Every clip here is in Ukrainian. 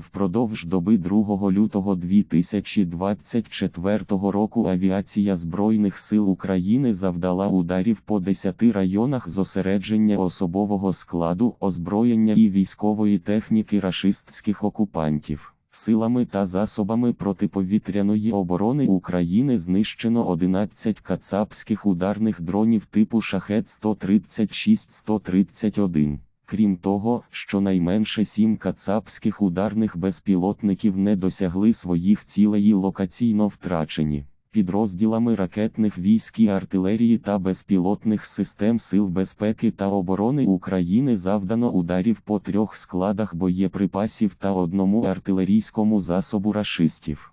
Впродовж доби 2 лютого 2024 року авіація Збройних сил України завдала ударів по 10 районах зосередження особового складу, озброєння і військової техніки рашистських окупантів. Силами та засобами протиповітряної оборони України знищено 11 кацапських ударних дронів типу Шахет 136-131. Крім того, щонайменше сім кацапських ударних безпілотників не досягли своїх цілей і локаційно втрачені. Підрозділами ракетних військ і артилерії та безпілотних систем Сил безпеки та оборони України завдано ударів по трьох складах боєприпасів та одному артилерійському засобу рашистів.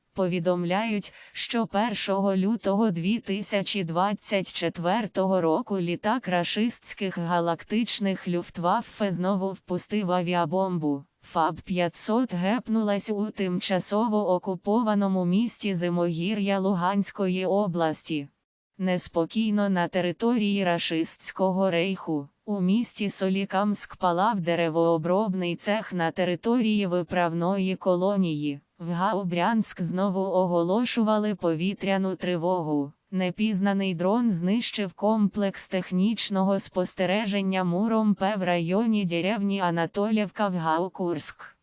Повідомляють, що 1 лютого 2024 року літак рашистських галактичних люфтваффе знову впустив авіабомбу. ФАБ-500 гепнулась у тимчасово окупованому місті Зимогір'я Луганської області. Неспокійно на території рашистського рейху. У місті Солікамськ палав деревообробний цех на території виправної колонії. В Гаубрянськ знову оголошували повітряну тривогу. Непізнаний дрон знищив комплекс технічного спостереження муром П в районі деревні Анатолівка в Гаукурськ.